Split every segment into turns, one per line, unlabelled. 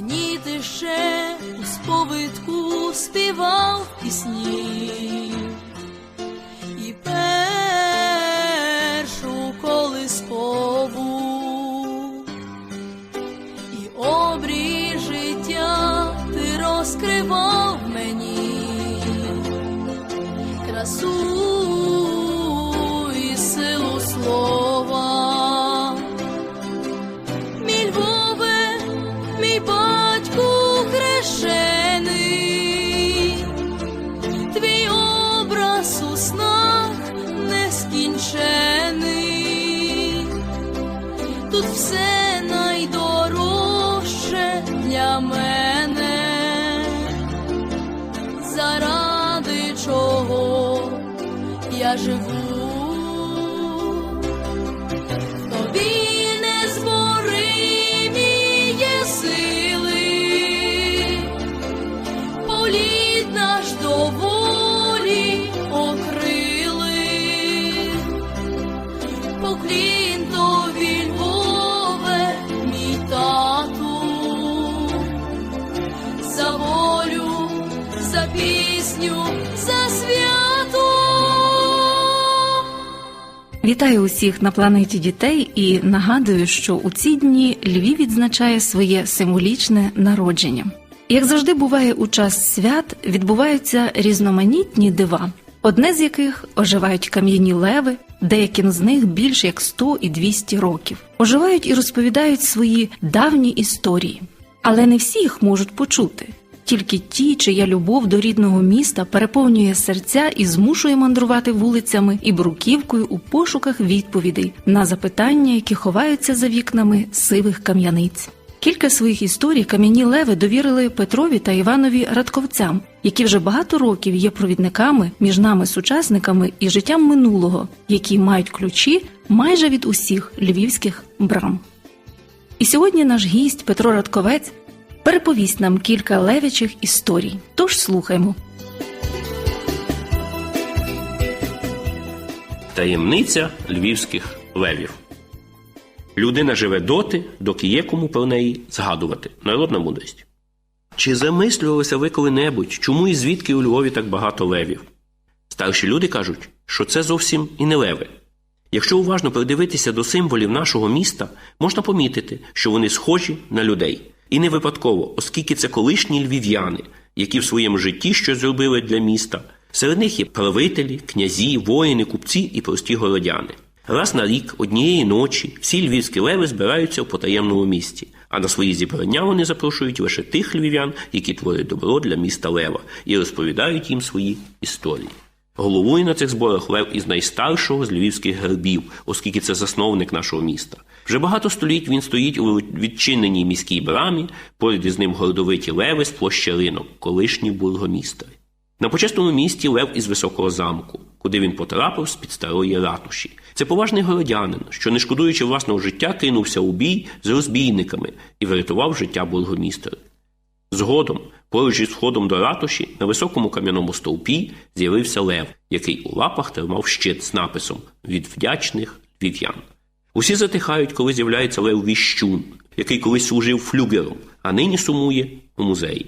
Мені ти у сповитку співав пісні, і першу колискову, і обрій життя ти розкривав мені, красу для мене, заради чого я живу. Пісню, за свято.
Вітаю усіх на планеті дітей і нагадую, що у ці дні Львів відзначає своє символічне народження. Як завжди буває у час свят, відбуваються різноманітні дива, одне з яких оживають кам'яні леви, деяким з них більш як 100 і 200 років. Оживають і розповідають свої давні історії, але не всі їх можуть почути. Тільки ті, чия любов до рідного міста переповнює серця і змушує мандрувати вулицями і бруківкою у пошуках відповідей на запитання, які ховаються за вікнами сивих кам'яниць. Кілька своїх історій кам'яні леви довірили Петрові та Іванові Радковцям, які вже багато років є провідниками між нами сучасниками і життям минулого, які мають ключі майже від усіх львівських брам. І сьогодні наш гість Петро Радковець переповість нам кілька левячих історій. Тож слухаймо.
Таємниця львівських левів. Людина живе доти, доки є кому про неї згадувати. Народна мудрість. Чи замислювалися ви коли-небудь, чому і звідки у Львові так багато левів? Старші люди кажуть, що це зовсім і не леви. Якщо уважно придивитися до символів нашого міста, можна помітити, що вони схожі на людей. І не випадково, оскільки це колишні львів'яни, які в своєму житті щось зробили для міста. Серед них є правителі, князі, воїни, купці і прості городяни. Раз на рік, однієї ночі, всі львівські леви збираються в потаємному місті, а на свої зібрання вони запрошують лише тих львів'ян, які творять добро для міста Лева, і розповідають їм свої історії. Головує на цих зборах лев із найстаршого з львівських гербів, оскільки це засновник нашого міста. Вже багато століть він стоїть у відчиненій міській брамі, поряд із ним гордовиті леви з площі ринок, колишні бургомістри. На почесному місті лев із високого замку, куди він потрапив з під старої ратуші. Це поважний городянин, що, не шкодуючи власного життя, кинувся у бій з розбійниками і врятував життя бургомістра. Згодом, поруч із входом до ратуші, на високому кам'яному стовпі з'явився лев, який у лапах тримав щит з написом від вдячних львів'ян. Усі затихають, коли з'являється лев Віщун, який колись служив флюгером, а нині сумує у музеї.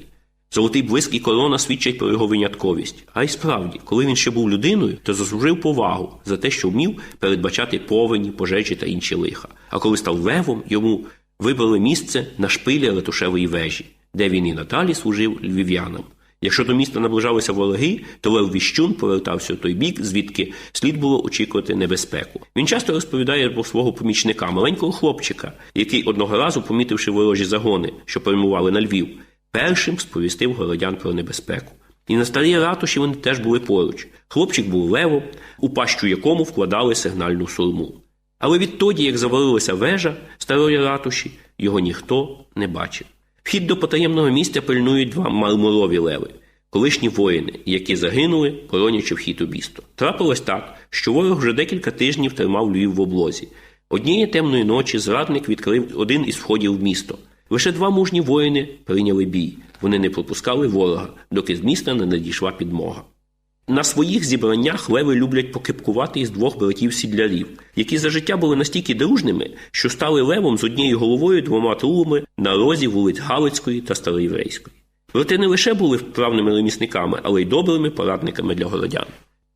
Золотий блиск і корона свідчать про його винятковість. А й справді, коли він ще був людиною, то заслужив повагу за те, що вмів передбачати повені, пожежі та інші лиха. А коли став левом, йому вибрали місце на шпилі ратушевої вежі, де він і надалі служив львів'янам. Якщо до міста наближалися вороги, то Лев Віщун повертався у той бік, звідки слід було очікувати небезпеку. Він часто розповідає про свого помічника, маленького хлопчика, який одного разу, помітивши ворожі загони, що перемували на Львів, першим сповістив городян про небезпеку. І на старій ратуші вони теж були поруч. Хлопчик був левом, у пащу якому вкладали сигнальну сурму. Але відтоді, як завалилася вежа старої ратуші, його ніхто не бачив. Вхід до потаємного місця пильнують два мармурові леви, колишні воїни, які загинули, поронячи вхід у місто. Трапилось так, що ворог вже декілька тижнів тримав Львів в облозі. Однієї темної ночі зрадник відкрив один із входів в місто. Лише два мужні воїни прийняли бій. Вони не пропускали ворога, доки з міста не надійшла підмога. На своїх зібраннях леви люблять покипкувати із двох братів сідлярів, які за життя були настільки дружними, що стали левом з однією головою двома трубами на розі вулиць Галицької та Староєврейської. Проте не лише були вправними ремісниками, але й добрими порадниками для городян.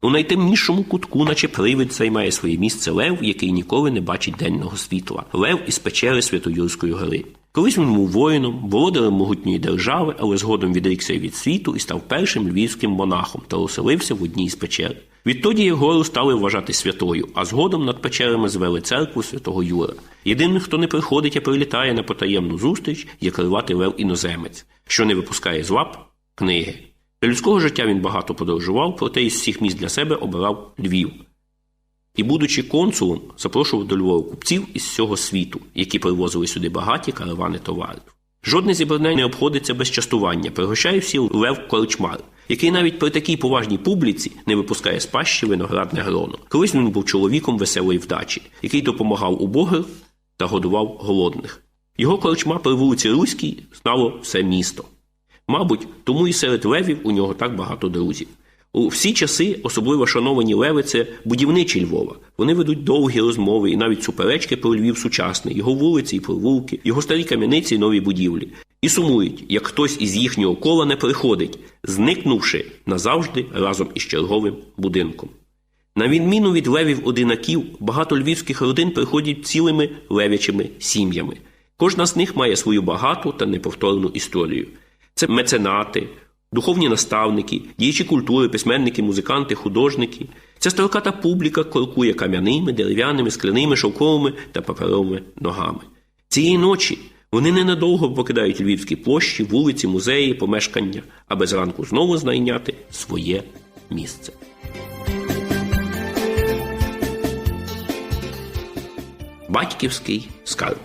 У найтемнішому кутку, наче привид, займає своє місце Лев, який ніколи не бачить денного світла. Лев із печери Святоюрської гори. Колись він був воїном, володарем могутньої держави, але згодом відрікся від світу і став першим львівським монахом та оселився в одній з печер. Відтоді його стали вважати святою, а згодом над печерами звели церкву святого Юра. Єдиним, хто не приходить, а прилітає на потаємну зустріч, є криватий лев іноземець, що не випускає з лап книги. Для людського життя він багато подорожував, проте із всіх місць для себе обирав Львів. І, будучи консулом, запрошував до Львова купців із всього світу, які привозили сюди багаті каравани товарів. Жодне зібрання не обходиться без частування, пригощає всі Лев Корчмар, який навіть при такій поважній публіці не випускає з пащі виноградне гроно. Колись він був чоловіком веселої вдачі, який допомагав убогим та годував голодних. Його корчма при вулиці Руській знало все місто. Мабуть, тому і серед левів у нього так багато друзів. У всі часи особливо шановані леви це будівничі Львова. Вони ведуть довгі розмови і навіть суперечки про Львів сучасний, його вулиці і провулки, його старі кам'яниці і нові будівлі. І сумують, як хтось із їхнього кола не приходить, зникнувши назавжди разом із черговим будинком. На відміну від левів одинаків, багато львівських родин приходять цілими левячими сім'ями. Кожна з них має свою багату та неповторну історію. Це меценати, духовні наставники, діячі культури, письменники, музиканти, художники. Ця строката публіка коркує кам'яними, дерев'яними, скляними, шовковими та паперовими ногами. Цієї ночі вони ненадовго покидають львівські площі, вулиці, музеї, помешкання, аби зранку знову знайняти своє місце. Батьківський скарб.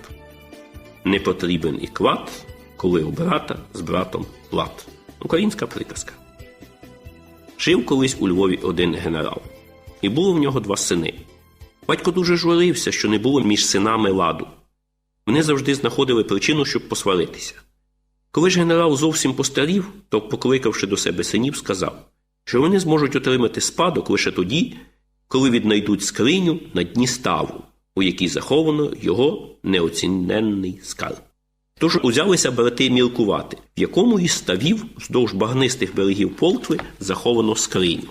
Не потрібен і клад, коли у брата з братом плат. Українська приказка. Жив колись у Львові один генерал, і було в нього два сини. Батько дуже журився, що не було між синами ладу. Вони завжди знаходили причину, щоб посваритися. Коли ж генерал зовсім постарів, то, покликавши до себе синів, сказав, що вони зможуть отримати спадок лише тоді, коли віднайдуть скриню на дні ставу, у якій заховано його неоціненний скарб. Тож узялися брати мілкувати, в якому із ставів вздовж багнистих берегів Полтви заховано скриню.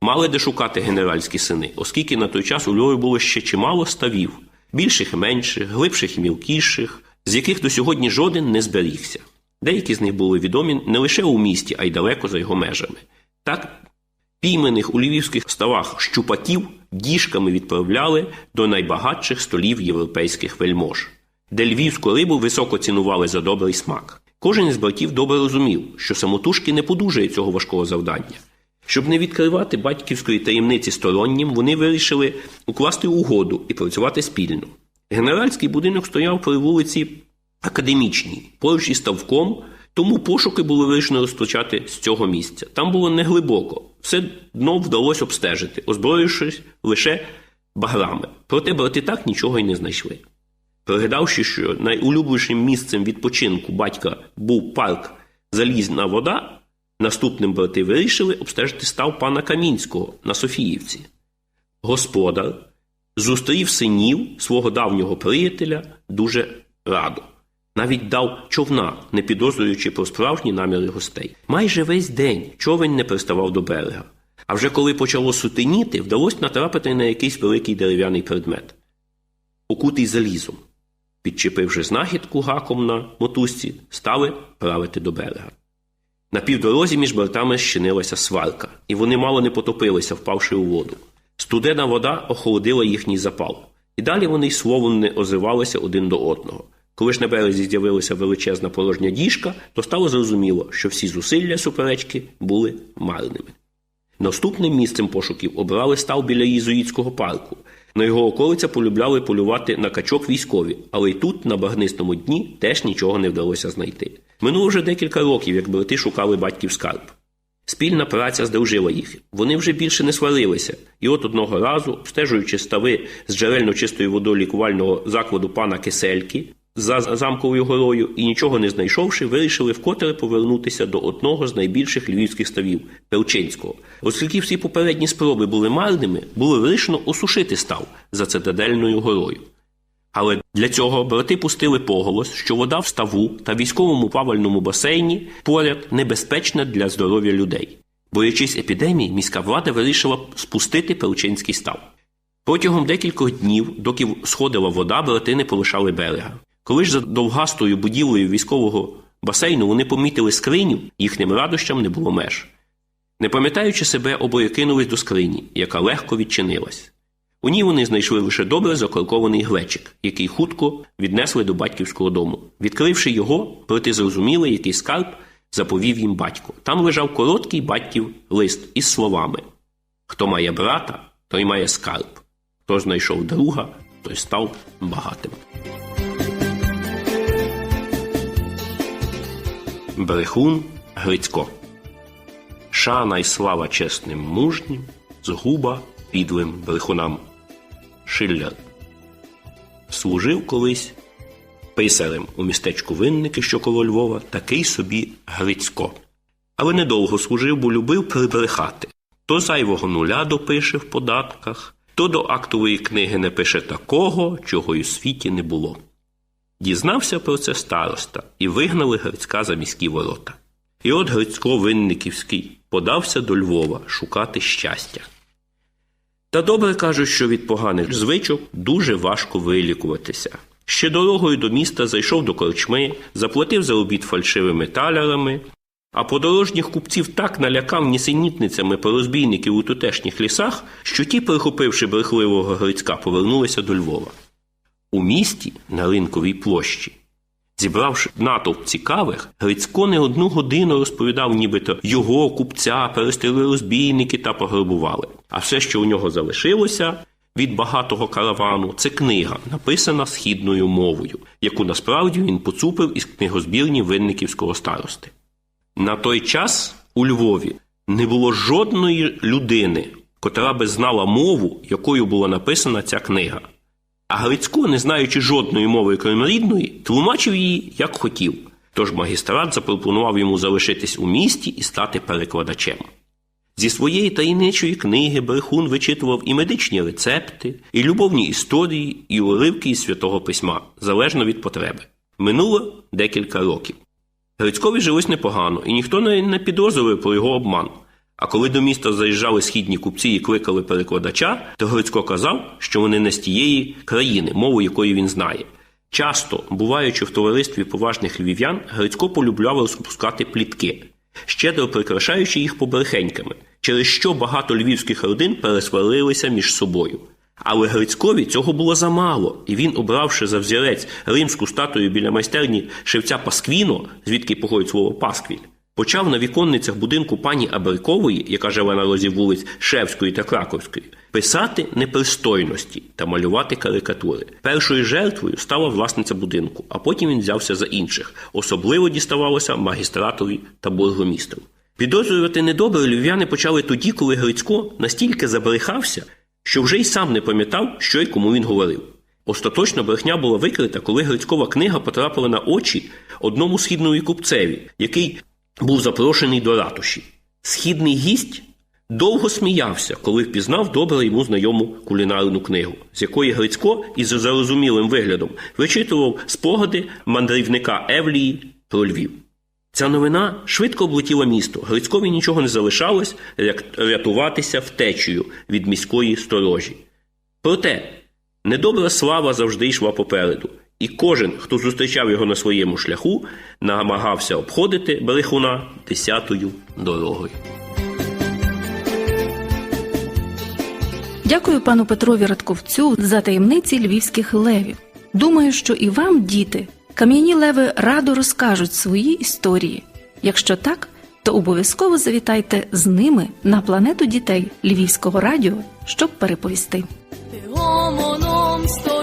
Мали де шукати генеральські сини, оскільки на той час у Львові було ще чимало ставів, більших і менших, глибших і мілкіших, з яких до сьогодні жоден не зберігся. Деякі з них були відомі не лише у місті, а й далеко за його межами. Так, піймених у львівських ставах щупаків діжками відправляли до найбагатших столів європейських вельмож де львівську рибу високо цінували за добрий смак. Кожен із братів добре розумів, що самотужки не подужає цього важкого завдання. Щоб не відкривати батьківської таємниці стороннім, вони вирішили укласти угоду і працювати спільно. Генеральський будинок стояв при вулиці Академічній, поруч із ставком, тому пошуки було вирішено розпочати з цього місця. Там було неглибоко, все дно вдалося обстежити, озброївшись лише баграми. Проте брати так нічого й не знайшли. Пригадавши, що найулюбленішим місцем відпочинку батька був парк Залізна вода, наступним брати вирішили обстежити став пана Камінського на Софіївці. Господар зустрів синів свого давнього приятеля дуже радо. Навіть дав човна, не підозрюючи про справжні наміри гостей. Майже весь день човень не приставав до берега. А вже коли почало сутеніти, вдалося натрапити на якийсь великий дерев'яний предмет, окутий залізом. Підчепивши знахідку гаком на мотузці, стали правити до берега. На півдорозі між бортами щинилася сварка, і вони мало не потопилися, впавши у воду. Студена вода охолодила їхній запал, і далі вони й словом не озивалися один до одного. Коли ж на березі з'явилася величезна порожня діжка, то стало зрозуміло, що всі зусилля суперечки були марними. Наступним місцем пошуків обрали став біля Єзуїтського парку. На його околиця полюбляли полювати на качок військові, але й тут, на багнистому дні, теж нічого не вдалося знайти. Минуло вже декілька років, як брати шукали батьків скарб. Спільна праця здружила їх. Вони вже більше не сварилися, і от одного разу, обстежуючи стави з джерельно чистою водою лікувального закладу пана Кисельки, за замковою горою і, нічого не знайшовши, вирішили вкотре повернутися до одного з найбільших львівських ставів Пелчинського. Оскільки всі попередні спроби були марними, було вирішено осушити став за цитадельною горою. Але для цього брати пустили поголос, що вода в ставу та військовому плавальному басейні поряд небезпечна для здоров'я людей. Боячись епідемії, міська влада вирішила спустити Пелчинський став. Протягом декількох днів, доки сходила вода, брати не полишали берега. Коли ж за довгастою будівлею військового басейну вони помітили скриню, їхнім радощам не було меж. Не пам'ятаючи себе, обоє кинулись до скрині, яка легко відчинилась. У ній вони знайшли лише добре заколкований глечик, який хутко віднесли до батьківського дому. Відкривши його, брати зрозуміли, який скарб заповів їм батько. Там лежав короткий батьків лист із словами: Хто має брата, той має скарб. Хто знайшов друга, той став багатим. Брехун Грицько. Шана й слава чесним мужнім, згуба підлим брехунам. Шиллер. Служив колись писарем у містечку Винники, що коло Львова, такий собі Грицько. Але недовго служив, бо любив прибрехати. То зайвого нуля допише в податках, то до актової книги не пише такого, чого й у світі не було. Дізнався про це староста і вигнали Грицька за міські ворота. І от Грицько Винниківський подався до Львова шукати щастя. Та добре кажуть, що від поганих звичок дуже важко вилікуватися. Ще дорогою до міста зайшов до корчми, заплатив за обід фальшивими талярами, а подорожніх купців так налякав нісенітницями порозбійників у тутешніх лісах, що ті, прихопивши брехливого Грицька, повернулися до Львова. У місті на ринковій площі, зібравши натовп цікавих, Грицько не одну годину розповідав, нібито його купця перестріли розбійники та пограбували. А все, що у нього залишилося від багатого каравану, це книга, написана східною мовою, яку насправді він поцупив із книгозбірні винниківського старости. На той час у Львові не було жодної людини, котра би знала мову, якою була написана ця книга. А Грицько, не знаючи жодної мови крім рідної, тлумачив її як хотів. Тож магістрат запропонував йому залишитись у місті і стати перекладачем. Зі своєї таємничої книги Брехун вичитував і медичні рецепти, і любовні історії, і уривки із святого письма, залежно від потреби. Минуло декілька років. Грицькові жилось непогано, і ніхто не, не підозрював про його обман. А коли до міста заїжджали східні купці і кликали перекладача, то Грицько казав, що вони не з тієї країни, мову якої він знає. Часто, буваючи в товаристві поважних львів'ян, Грицько полюбляв розпускати плітки, щедро прикрашаючи їх побрехеньками, через що багато львівських родин пересварилися між собою. Але Грицькові цього було замало, і він, обравши за взірець римську статую біля майстерні шевця Пасквіно, звідки походить слово Пасквіль, почав на віконницях будинку пані Абрикової, яка живе на розі вулиць Шевської та Краковської, писати непристойності та малювати карикатури. Першою жертвою стала власниця будинку, а потім він взявся за інших. Особливо діставалося магістратові та бургомістру. Підозрювати недобре львів'яни почали тоді, коли Грицько настільки забрехався, що вже й сам не пам'ятав, що й кому він говорив. Остаточно брехня була викрита, коли Грицькова книга потрапила на очі одному східному купцеві, який був запрошений до ратуші. Східний гість довго сміявся, коли впізнав добре йому знайому кулінарну книгу, з якої Грицько із зарозумілим виглядом вичитував спогади мандрівника Евлії про Львів. Ця новина швидко облетіла місто. Грицькові нічого не залишалось, рятуватися втечею від міської сторожі. Проте недобра слава завжди йшла попереду, і кожен, хто зустрічав його на своєму шляху, намагався обходити брехуна десятою дорогою.
Дякую пану Петрові Радковцю за таємниці львівських левів. Думаю, що і вам, діти, кам'яні леви радо розкажуть свої історії. Якщо так, то обов'язково завітайте з ними на планету дітей Львівського радіо, щоб переповісти.
Ти сто